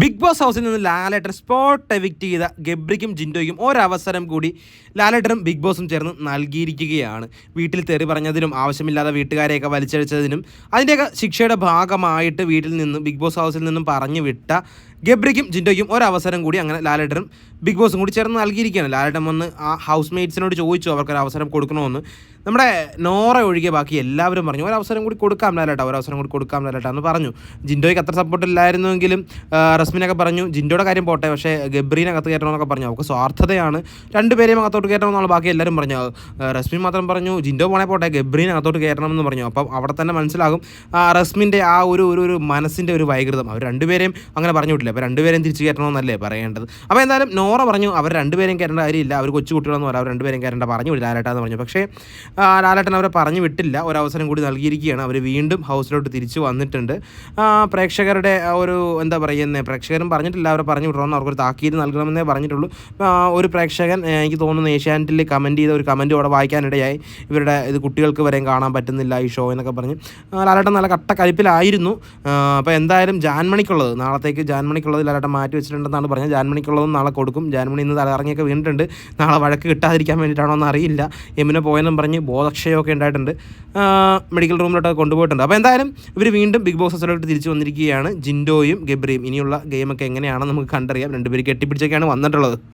Big boss ഹൗസിൽ നിന്ന് ലാലേട്ടൻ spot evict ചെയ്ത ഗബ്രിക്കും ജിൻഡോയ്ക്കും ഒരവസരം കൂടി ലാലേട്ടനും ബിഗ് ബോസും ചേർന്ന് നൽകിയിരിക്കുകയാണ്. വീട്ടിൽ തെറി പറഞ്ഞതിനും ആവശ്യമില്ലാതെ വീട്ടുകാരെയൊക്കെ വലിച്ചഴിച്ചതിനും അതിന്റെയൊക്കെ ശിക്ഷയുടെ ഭാഗമായിട്ട് വീട്ടിൽ നിന്നും ബിഗ് ബോസ് ഹൗസിൽ നിന്നും പറഞ്ഞു വിട്ട ഗബ്രിക്കും ജിൻഡോയ്ക്കും ഒരവസരം കൂടി അങ്ങനെ ലാലേട്ടനും ബിഗ് ബോസും കൂടി ചേർന്ന് നൽകിയിരിക്കുകയാണ്. ലാലേട്ടൻ വന്ന് ആ ഹൗസ് മേറ്റ്സിനോട് ചോദിച്ചു അവർക്കൊരു അവസരം കൊടുക്കണമെന്ന്. നമ്മുടെ നോറ ഒഴികെ ബാക്കി എല്ലാവരും പറഞ്ഞു ഒരവസരം കൂടി കൊടുക്കാം ലാലേട്ട ഒരവസരം കൂടി കൊടുക്കാം ലാലേട്ട എന്ന് പറഞ്ഞു. ജിൻഡോയ്ക്ക് അത്ര സപ്പോർട്ട് ഇല്ലായിരുന്നുവെങ്കിലും റസ്മിനൊക്കെ പറഞ്ഞു ജിൻഡോയുടെ കാര്യം പോട്ടെ പക്ഷേ ഗബ്രീനെ അകത്ത് കയറ്റണമെന്നൊക്കെ പറഞ്ഞു. അവർക്ക് സ്വാർത്ഥതയാണ്. രണ്ടുപേരെയും അകത്തോട്ട് കയറ്റണമെന്നുള്ള ബാക്കി എല്ലാവരും പറഞ്ഞു റസ്മിൻ മാത്രം പറഞ്ഞു ജിൻഡോ പോണേ പോട്ടെ ഗബ്രീനെ അകത്തോട്ട് കയറ്റണമെന്ന് പറഞ്ഞു. അപ്പം അവിടെ തന്നെ മനസ്സിലാകും റസ്മിന്റെ ആ ഒരു ഒരു ഒരു മനസ്സിന്റെ ഒരു വൈകൃതം. അവർ രണ്ടുപേരെയും അങ്ങനെ പറഞ്ഞു വിട്ടില്ല അപ്പോൾ രണ്ടുപേരെയും തിരിച്ച് കയറ്റണമെന്നല്ലേ പറയേണ്ടത്. അപ്പോൾ എന്തായാലും നോറ പറഞ്ഞു അവർ രണ്ടുപേരെയും കയറേണ്ട കാര്യമില്ല. അവർ കൊച്ചു കുട്ടികളൊന്നും അല്ല. അവർ രണ്ടുപേരെയും കയറേണ്ട പറഞ്ഞു വിടില്ല ലാലേട്ടാന്ന് പറഞ്ഞു. പക്ഷേ ലാലേട്ടൻ അവരെ പറഞ്ഞു വിട്ടില്ല. ഒരു അവസരം കൂടി നൽകിയിരിക്കുകയാണ്. അവർ വീണ്ടും ഹൗസിലോട്ട് തിരിച്ചു വന്നിട്ടുണ്ട്. പ്രേക്ഷകരുടെ ഒരു എന്താ പറയുന്നത് പ്രേക്ഷകരും പറഞ്ഞിട്ടില്ല. അവരെ പറഞ്ഞു വിടണമെന്ന് അവർക്കൊരു താക്കീത് നൽകണമെന്നേ പറഞ്ഞിട്ടുള്ളൂ. ഒരു പ്രേക്ഷകൻ എനിക്ക് തോന്നുന്നു ഏഷ്യാനെറ്റിൽ കമന്റ് ചെയ്ത ഒരു കമന്റ് അവിടെ വായിക്കാനിടയായി. ഇവരുടെ ഇത് കുട്ടികൾക്ക് വരെയും കാണാൻ പറ്റുന്നില്ല ഈ ഷോ എന്നൊക്കെ പറഞ്ഞ്. ലാലേട്ടൻ നല്ല കട്ട കലിപ്പിലായിരുന്നു. അപ്പോൾ എന്തായാലും ജാൻമണിക്കുള്ളത്. നാളത്തേക്ക് ജാൻമണിക്കുള്ളത് ലാലേട്ടൻ മാറ്റി വെച്ചിട്ടുണ്ടെന്നാണ് പറഞ്ഞത്. ജാൻമണിക്കുള്ളതും നാളെ കൊടുക്കും. ജാൻമണി ഇന്ന് തലകറങ്ങിയൊക്കെ വീണിട്ടുണ്ട്. നാളെ വഴക്ക് കിട്ടാതിരിക്കാൻ വേണ്ടിയിട്ടാണോ എന്ന് അറിയില്ല. എമ്മിനെ പോയെന്നും പറഞ്ഞ് ബോധക്ഷയമൊക്കെ ഉണ്ടായിട്ടുണ്ട്. മെഡിക്കൽ റൂമിലോട്ട് കൊണ്ടുപോയിട്ടുണ്ട്. അപ്പോൾ എന്തായാലും ഇവർ വീണ്ടും ബിഗ് ബോസ് ഹൗസിലോട്ട് തിരിച്ചു വന്നിരിക്കുകയാണ്. ജിൻഡോയും ഗബ്രിയും. ഇനിയുള്ള ഗെയിമൊക്കെ എങ്ങനെയാണെന്ന് നമുക്ക് കണ്ടറിയാം. രണ്ടുപേരും കെട്ടിപ്പിടിച്ചൊക്കെയാണ് വന്നിട്ടുള്ളത്.